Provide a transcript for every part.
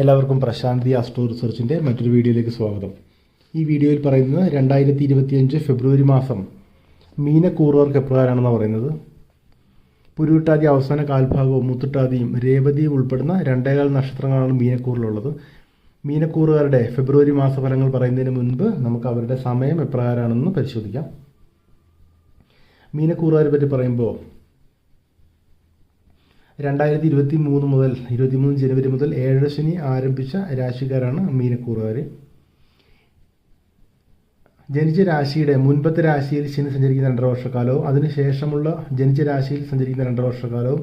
എല്ലാവർക്കും പ്രശാന്തി ആസ്ട്രോ റിസർച്ചിന്റെ മറ്റൊരു വീഡിയോയിലേക്ക് സ്വാഗതം. ഈ വീഡിയോയിൽ പറയുന്നത് രണ്ടായിരത്തി ഇരുപത്തിയഞ്ച് ഫെബ്രുവരി മാസം മീനക്കൂറുകാർക്ക് എപ്രകാരമാണെന്ന് പറയുന്നത്? പുരുട്ടാതി അവസാന കാൽഭാഗവും മുത്തുട്ടാതിയും രേവതിയും ഉൾപ്പെടുന്ന രണ്ടേകാൽ നക്ഷത്രങ്ങളാണ് മീനക്കൂറിലുള്ളത്. മീനക്കൂറുകാരുടെ ഫെബ്രുവരി മാസ ഫലങ്ങൾ പറയുന്നതിന് മുൻപ് നമുക്ക് അവരുടെ സമയം എപ്രകാരമാണെന്ന് പരിശോധിക്കാം. മീനക്കൂറുകാരെ പറ്റി പറയുമ്പോൾ രണ്ടായിരത്തി ഇരുപത്തി മൂന്ന് മുതൽ ഇരുപത്തിമൂന്ന് ജനുവരി മുതൽ ഏഴ് ശനി ആരംഭിച്ച രാശിക്കാരാണ് മീനക്കൂറുകാർ ജനിച്ച രാശിയുടെ മുൻപത്തെ രാശിയിൽ ശനി സഞ്ചരിക്കുന്ന രണ്ടര വർഷക്കാലവും അതിനുശേഷമുള്ള ജനിച്ച രാശിയിൽ സഞ്ചരിക്കുന്ന രണ്ടര വർഷക്കാലവും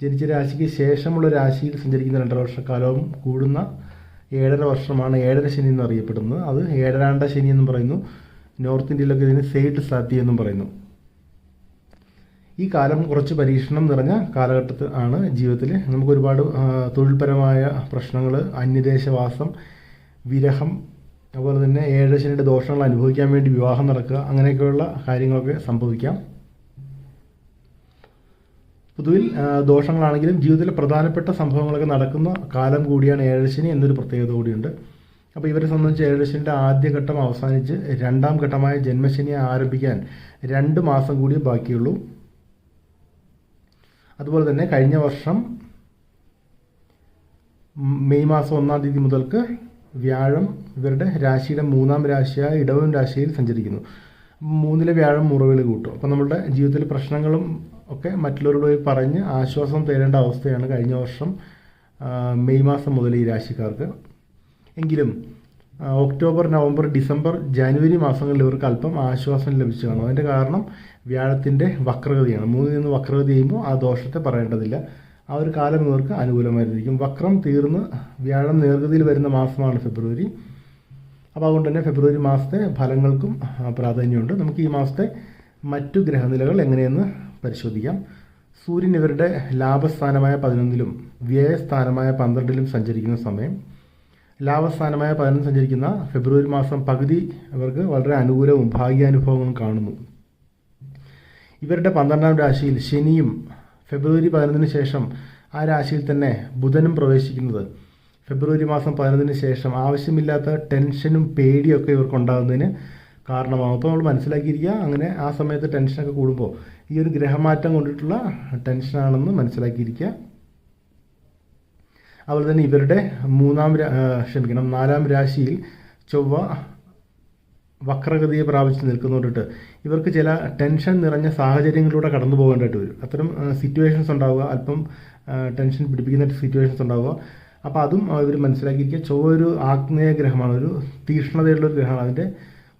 ജനിച്ച രാശിക്ക് ശേഷമുള്ള രാശിയിൽ സഞ്ചരിക്കുന്ന രണ്ടര വർഷക്കാലവും കൂടുന്ന ഏഴര വർഷമാണ് ഏഴര ശനി എന്ന് അറിയപ്പെടുന്നത് അത് ഏഴരാണ്ട ശനി എന്നും പറയുന്നു. നോർത്ത് ഇന്ത്യയിലൊക്കെ ഇതിന് സെയ്ഡ് സാത്തി എന്നും പറയുന്നു. ഈ കാലം കുറച്ച് പരീക്ഷണം നിറഞ്ഞ കാലഘട്ടത്തിൽ ആണ് ജീവിതത്തിൽ നമുക്ക് ഒരുപാട് തൊഴിൽപരമായ പ്രശ്നങ്ങൾ അന്യദേശവാസം വിരഹം അതുപോലെ തന്നെ ഏഴശനിയുടെ ദോഷങ്ങൾ അനുഭവിക്കാൻ വേണ്ടി വിവാഹം നടക്കുക അങ്ങനെയൊക്കെയുള്ള കാര്യങ്ങളൊക്കെ സംഭവിക്കാം. പൊതുവിൽ ദോഷങ്ങളാണെങ്കിലും ജീവിതത്തിലെ പ്രധാനപ്പെട്ട സംഭവങ്ങളൊക്കെ നടക്കുന്ന കാലം കൂടിയാണ് ഏഴശനി എന്നൊരു പ്രത്യേകത കൂടിയുണ്ട്. അപ്പോൾ ഇവരെ സംബന്ധിച്ച് ഏഴശനിയുടെ ആദ്യഘട്ടം അവസാനിച്ച് രണ്ടാം ഘട്ടമായ ജന്മശനിയെ ആരംഭിക്കാൻ രണ്ട് മാസം കൂടി ബാക്കിയുള്ളൂ. അതുപോലെ തന്നെ കഴിഞ്ഞ വർഷം മെയ് മാസം ഒന്നാം തീയതി മുതൽക്ക് വ്യാഴം ഇവരുടെ രാശിയുടെ മൂന്നാം രാശിയായ ഇടവം രാശിയിൽ സഞ്ചരിക്കുന്നു. മൂന്നിലെ വ്യാഴം മുറവിൽ കൂട്ടും. അപ്പം നമ്മളുടെ ജീവിതത്തിലെ പ്രശ്നങ്ങളും ഒക്കെ മറ്റുള്ളവരോട് പോയി പറഞ്ഞ് ആശ്വാസം തേടേണ്ട അവസ്ഥയാണ് കഴിഞ്ഞ വർഷം മെയ് മാസം മുതൽ ഈ രാശിക്കാർക്ക്. എങ്കിലും ഒക്ടോബർ നവംബർ ഡിസംബർ ജനുവരി മാസങ്ങളിൽ ഇവർക്ക് അല്പം ആശ്വാസം ലഭിച്ചു കാണും അതിന്റെ കാരണം വ്യാഴത്തിന്റെ വക്രഗതിയാണ്. മൂന്ന് നിന്ന് വക്രഗതി ചെയ്യുമ്പോൾ ആ ദോഷത്തെ പറയേണ്ടതില്ല. ആ ഒരു കാലം ഇവർക്ക് അനുകൂലമായിരിക്കും. വക്രം തീർന്ന് വ്യാഴം നേർഗതിയിൽ വരുന്ന മാസമാണ് ഫെബ്രുവരി. അപ്പോൾ അതുകൊണ്ട് തന്നെ ഫെബ്രുവരി മാസത്തെ ഫലങ്ങൾക്കും പ്രാധാന്യമുണ്ട്. നമുക്ക് ഈ മാസത്തെ മറ്റു ഗ്രഹനിലകൾ എങ്ങനെയെന്ന് പരിശോധിക്കാം. സൂര്യൻ ഇവരുടെ ലാഭസ്ഥാനമായ പതിനൊന്നിലും വ്യയസ്ഥാനമായ പന്ത്രണ്ടിലും സഞ്ചരിക്കുന്ന സമയം. ലാഭസ്ഥാനമായ പതിനൊന്ന് സഞ്ചരിക്കുന്ന ഫെബ്രുവരി മാസം പകുതി അവർക്ക് വളരെ അനുകൂലവും ഭാഗ്യാനുഭവങ്ങളും കാണുന്നു. ഇവരുടെ പന്ത്രണ്ടാം രാശിയിൽ ശനിയും ഫെബ്രുവരി പതിനൊന്നിന് ശേഷം ആ രാശിയിൽ തന്നെ ബുധനും പ്രവേശിക്കുന്നത്. ഫെബ്രുവരി മാസം പതിനൊന്നിന് ശേഷം ആവശ്യമില്ലാത്ത ടെൻഷനും പേടിയൊക്കെ ഇവർക്ക് ഉണ്ടാകുന്നതിന് കാരണമാകും അപ്പോൾ നമ്മൾ മനസ്സിലാക്കിയിരിക്കുക അങ്ങനെ ആ സമയത്ത് ടെൻഷനൊക്കെ കൂടുമ്പോൾ ഈ ഒരു ഗ്രഹമാറ്റം കൊണ്ടിട്ടുള്ള ടെൻഷനാണെന്ന് മനസ്സിലാക്കിയിരിക്കുക. അതുപോലെ തന്നെ ഇവരുടെ മൂന്നാം ക്ഷമിക്കണം നാലാം രാശിയിൽ ചൊവ്വ വക്രഗതിയെ പ്രാപിച്ച് നിൽക്കുന്നതുകൊണ്ടിട്ട് ഇവർക്ക് ചില ടെൻഷൻ നിറഞ്ഞ സാഹചര്യങ്ങളിലൂടെ കടന്നു പോകേണ്ടതായിട്ട് വരും. അത്തരം സിറ്റുവേഷൻസ് ഉണ്ടാവുക അല്പം ടെൻഷൻ പിടിപ്പിക്കുന്ന സിറ്റുവേഷൻസ് ഉണ്ടാവുക. അപ്പോൾ അതും ഇവർ മനസ്സിലാക്കിയിരിക്കുക ചൊവ്വ ഒരു ആഗ്നേയ ഗ്രഹമാണ് ഒരു തീക്ഷ്ണതയുള്ള ഒരു ഗ്രഹമാണ്. അതിന്റെ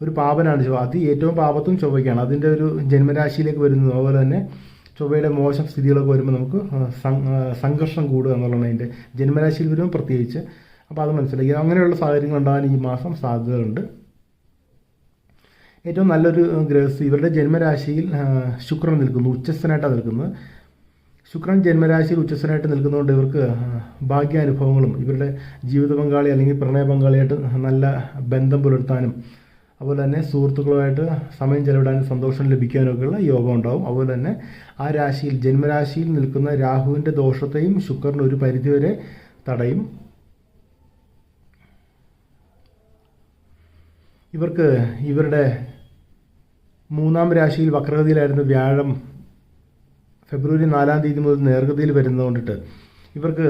ഒരു പാപനാണ് ചൊവ്വ. അത് ഏറ്റവും പാപത്തും ചൊവ്വയ്ക്കാണ്. അതിന്റെ ഒരു ജന്മരാശിയിലേക്ക് വരുന്നത്. അതുപോലെ തന്നെ ചൊവ്വയുടെ മോശം സ്ഥിതികളൊക്കെ വരുമ്പോൾ നമുക്ക് സംഘർഷം കൂടുക എന്നുള്ളതാണ് അതിന്റെ ജന്മരാശിയിൽ വരുമ്പോൾ പ്രത്യേകിച്ച്. അപ്പോൾ അത് മനസ്സിലാക്കി. അങ്ങനെയുള്ള സാഹചര്യങ്ങൾ ഉണ്ടാകാൻ ഈ മാസം സാധ്യതകളുണ്ട്. ഏറ്റവും നല്ലൊരു ഗ്രഹസ് ഇവരുടെ ജന്മരാശിയിൽ ശുക്രൻ നിൽക്കുന്നു ഉച്ചസ്ഥനായിട്ടാണ് നിൽക്കുന്നത്. ശുക്രൻ ജന്മരാശിയിൽ ഉച്ചസ്ഥനായിട്ട് നിൽക്കുന്നതുകൊണ്ട് ഇവർക്ക് ഭാഗ്യാനുഭവങ്ങളും ഇവരുടെ ജീവിത പങ്കാളി അല്ലെങ്കിൽ പ്രണയ പങ്കാളിയായിട്ട് നല്ല ബന്ധം പുലർത്താനും അതുപോലെ തന്നെ സുഹൃത്തുക്കളുമായിട്ട് സമയം ചെലവിടാനും സന്തോഷം ലഭിക്കാനൊക്കെയുള്ള യോഗം ഉണ്ടാവും അതുപോലെ തന്നെ ആ രാശിയിൽ ജന്മരാശിയിൽ നിൽക്കുന്ന രാഹുവിന്റെ ദോഷത്തെയും ശുക്രന്റെ ഒരു പരിധിവരെ തടയും. ഇവർക്ക് ഇവരുടെ മൂന്നാം രാശിയിൽ വക്രഗതിയിലായിരുന്ന വ്യാഴം. ഫെബ്രുവരി നാലാം തീയതി മുതൽ നേർഗതിയിൽ വരുന്നതുകൊണ്ടിട്ട് ഇവർക്ക്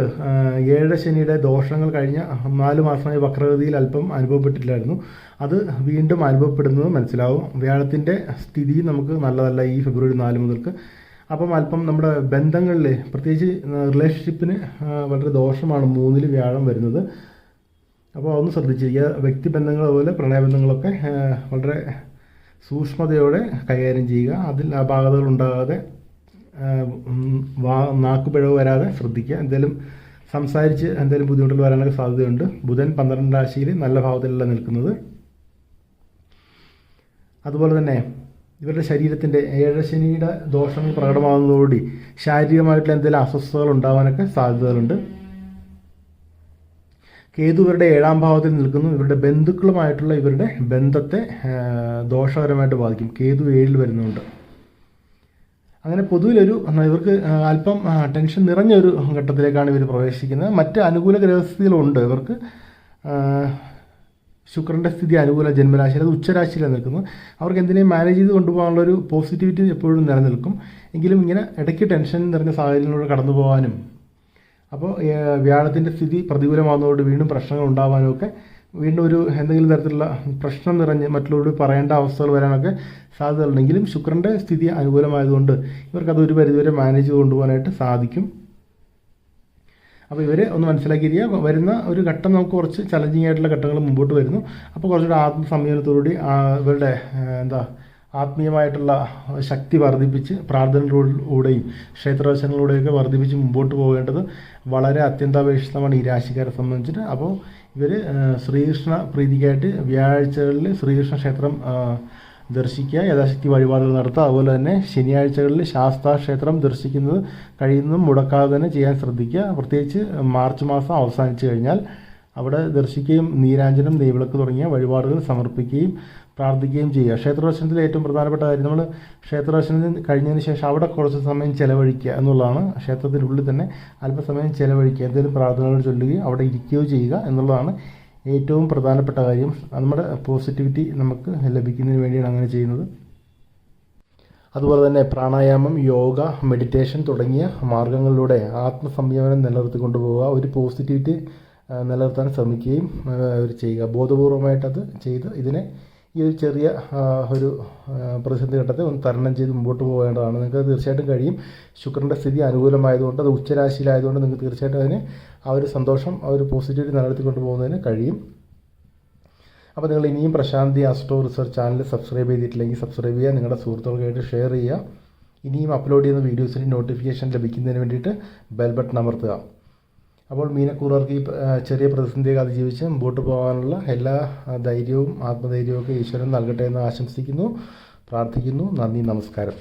ഏഴ് ശനിയുടെ ദോഷങ്ങൾ കഴിഞ്ഞ നാല് മാസമായി വക്രഗതിയിൽ അല്പം അനുഭവപ്പെട്ടില്ലായിരുന്നു അത് വീണ്ടും അനുഭവപ്പെടുന്നത് മനസ്സിലാവും. വ്യാഴത്തിന്റെ സ്ഥിതി നമുക്ക് നല്ലതല്ല ഈ ഫെബ്രുവരി നാല് മുതൽക്ക്. അപ്പം അല്പം നമ്മുടെ ബന്ധങ്ങളിൽ പ്രത്യേകിച്ച് റിലേഷൻഷിപ്പിന് വളരെ ദോഷമാണ് മൂന്നിൽ വ്യാഴം വരുന്നത്. അപ്പോൾ അതൊന്ന് ശ്രദ്ധിച്ചിരിക്കുക. വ്യക്തിബന്ധങ്ങൾ അതുപോലെ പ്രണയബന്ധങ്ങളൊക്കെ വളരെ സൂക്ഷ്മതയോടെ കൈകാര്യം ചെയ്യുക. അതിൽ അപാകതകൾ ഉണ്ടാകാതെ വാ നാക്കുപിഴവ് വരാതെ ശ്രദ്ധിക്കുക. എന്തെങ്കിലും സംസാരിച്ച് എന്തെങ്കിലും ബുദ്ധിമുട്ടുകൾ വരാനൊക്കെ സാധ്യതയുണ്ട്. ബുധൻ പന്ത്രണ്ട് രാശിയിൽ നല്ല ഭാവത്തിലല്ല നിൽക്കുന്നത്. അതുപോലെ തന്നെ ഇവരുടെ ശരീരത്തിന്റെ ഏഴശനിയുടെ ദോഷങ്ങൾ പ്രകടമാകുന്നതോടുകൂടി ശാരീരികമായിട്ടുള്ള എന്തെങ്കിലും അസ്വസ്ഥതകൾ ഉണ്ടാകാനൊക്കെ സാധ്യതകളുണ്ട്. കേതു ഇവരുടെ ഏഴാം ഭാവത്തിൽ നിൽക്കുന്നു. ഇവരുടെ ബന്ധുക്കളുമായിട്ടുള്ള ഇവരുടെ ബന്ധത്തെ ദോഷകരമായിട്ട് ബാധിക്കും. കേതു ഏഴിൽ വരുന്നുണ്ട്. അങ്ങനെ പൊതുവിലൊരു ഇവർക്ക് അല്പം ടെൻഷൻ നിറഞ്ഞ ഒരു ഘട്ടത്തിലേക്കാണ് ഇവർ പ്രവേശിക്കുന്നത്. മറ്റ് അനുകൂല ഗ്രഹസ്ഥിതികളുണ്ട്. ഇവർക്ക് ശുക്രന്റെ സ്ഥിതി അനുകൂല ജന്മരാശിയിൽ അത് ഉച്ചരാശിയിലാണ് നിൽക്കുന്നത് അവർക്ക് എന്തിനേയും മാനേജ് ചെയ്ത് കൊണ്ടുപോകാനുള്ള ഒരു പോസിറ്റിവിറ്റി എപ്പോഴും നിലനിൽക്കും. എങ്കിലും ഇങ്ങനെ ഇടയ്ക്ക് ടെൻഷൻ നിറഞ്ഞ സാഹചര്യങ്ങളിലൂടെ കടന്നു പോകാനും അപ്പോൾ വ്യാഴത്തിന്റെ സ്ഥിതി പ്രതികൂലമാകുന്നതോട് വീണ്ടും പ്രശ്നങ്ങൾ ഉണ്ടാകാനും ഒക്കെ വീണ്ടും ഒരു എന്തെങ്കിലും തരത്തിലുള്ള പ്രശ്നം നിറഞ്ഞ് മറ്റുള്ളവരോട് പറയേണ്ട അവസ്ഥകൾ വരാനൊക്കെ സാധ്യതയുണ്ടെങ്കിലും ശുക്രന്റെ സ്ഥിതി അനുകൂലമായതുകൊണ്ട് ഇവർക്കത് ഒരു പരിധിവരെ മാനേജ് കൊണ്ടുപോകാനായിട്ട് സാധിക്കും. അപ്പോൾ ഇവർ ഒന്ന് മനസ്സിലാക്കിയിരിക്കുക വരുന്ന ഒരു ഘട്ടം നമുക്ക് കുറച്ച് ചലഞ്ചിങ് ആയിട്ടുള്ള ഘട്ടങ്ങൾ മുമ്പോട്ട് വരുന്നു. അപ്പോൾ കുറച്ചുകൂടി ആത്മസംയമനത്തോടുകൂടി ഇവരുടെ എന്താ ആത്മീയമായിട്ടുള്ള ശക്തി വർദ്ധിപ്പിച്ച് പ്രാർത്ഥനകളിലൂടെയും ക്ഷേത്രദർശനങ്ങളിലൂടെയൊക്കെ വർദ്ധിപ്പിച്ച് മുമ്പോട്ട് പോകേണ്ടത് വളരെ അത്യന്താപേക്ഷിതമാണ് ഈ രാശിക്കാരെ സംബന്ധിച്ചിട്ട്. അപ്പോൾ ഇവർ ശ്രീകൃഷ്ണ പ്രീതിക്കായിട്ട് വ്യാഴാഴ്ചകളിൽ ശ്രീകൃഷ്ണ ക്ഷേത്രം ദർശിക്കുക. യഥാശക്തി വഴിപാടുകൾ നടത്തുക. അതുപോലെ തന്നെ ശനിയാഴ്ചകളിൽ ശാസ്താ ക്ഷേത്രം ദർശിക്കുന്നത് കഴിയുന്നതും മുടക്കാതെ തന്നെ ചെയ്യാൻ ശ്രദ്ധിക്കുക. പ്രത്യേകിച്ച് മാർച്ച് മാസം അവസാനിച്ചു കഴിഞ്ഞാൽ അവിടെ ദർശിക്കുകയും നീരാഞ്ജനം നെയ്വിളക്ക് തുടങ്ങിയ വഴിപാടുകൾ സമർപ്പിക്കുകയും പ്രാർത്ഥിക്കുകയും ചെയ്യുക. ക്ഷേത്രദർശനത്തിൽ ഏറ്റവും പ്രധാനപ്പെട്ട കാര്യം നമ്മൾ ക്ഷേത്രദർശനത്തിൽ കഴിഞ്ഞതിന് ശേഷം അവിടെ കുറച്ച് സമയം ചിലവഴിക്കുക എന്നുള്ളതാണ്. ക്ഷേത്രത്തിനുള്ളിൽ തന്നെ അല്പസമയം ചിലവഴിക്കുക. എന്തെങ്കിലും പ്രാർത്ഥനകൾ ചൊല്ലുകയും അവിടെ ഇരിക്കുകയോ ചെയ്യുക എന്നുള്ളതാണ് ഏറ്റവും പ്രധാനപ്പെട്ട കാര്യം. നമ്മുടെ പോസിറ്റിവിറ്റി നമുക്ക് ലഭിക്കുന്നതിന് വേണ്ടിയാണ് അങ്ങനെ ചെയ്യുന്നത്. അതുപോലെ തന്നെ പ്രാണായാമം യോഗ മെഡിറ്റേഷൻ തുടങ്ങിയ മാർഗങ്ങളിലൂടെ ആത്മസംയമനം നിലനിർത്തി കൊണ്ടുപോവുക ഒരു പോസിറ്റിവിറ്റി നിലനിർത്താൻ ശ്രമിക്കുകയും അവർ ചെയ്യുക. ബോധപൂർവമായിട്ടത് ചെയ്ത് ഇതിനെ ഈ ഒരു ചെറിയ ഒരു പ്രതിസന്ധി ഘട്ടത്തെ ഒന്ന് തരണം ചെയ്ത് മുമ്പോട്ട് പോകേണ്ടതാണ്. നിങ്ങൾക്ക് തീർച്ചയായിട്ടും കഴിയും. ശുക്രന്റെ സ്ഥിതി അനുകൂലമായതുകൊണ്ട് അത് ഉച്ചരാശിയിലായതുകൊണ്ട് നിങ്ങൾക്ക് തീർച്ചയായിട്ടും അതിന് ആ ഒരു സന്തോഷം ആ ഒരു പോസിറ്റിവിറ്റി നിലനിർത്തി കൊണ്ടുപോകുന്നതിന് കഴിയും. അപ്പോൾ നിങ്ങൾ ഇനിയും Prashanti astro research channel subscribe ചെയ്തിട്ടില്ലെങ്കിൽ സബ്സ്ക്രൈബ് ചെയ്യുക. നിങ്ങളുടെ സുഹൃത്തുക്കൾക്കായിട്ട് ഷെയർ ചെയ്യുക. ഇനിയും അപ്ലോഡ് ചെയ്യുന്ന വീഡിയോസിന് നോട്ടിഫിക്കേഷൻ ലഭിക്കുന്നതിന് വേണ്ടിയിട്ട് ബെൽ ബട്ടൺ അമർത്തുക. അപ്പോൾ മീനക്കൂറുകാർക്ക് ഈ ചെറിയ പ്രതിസന്ധിയൊക്കെ അതിജീവിച്ച് മുമ്പോട്ട് പോകാനുള്ള എല്ലാ ധൈര്യവും ആത്മധൈര്യവും ഒക്കെ ഈശ്വരൻ നൽകട്ടെ എന്ന് ആശംസിക്കുന്നു പ്രാർത്ഥിക്കുന്നു. നന്ദി നമസ്കാരം.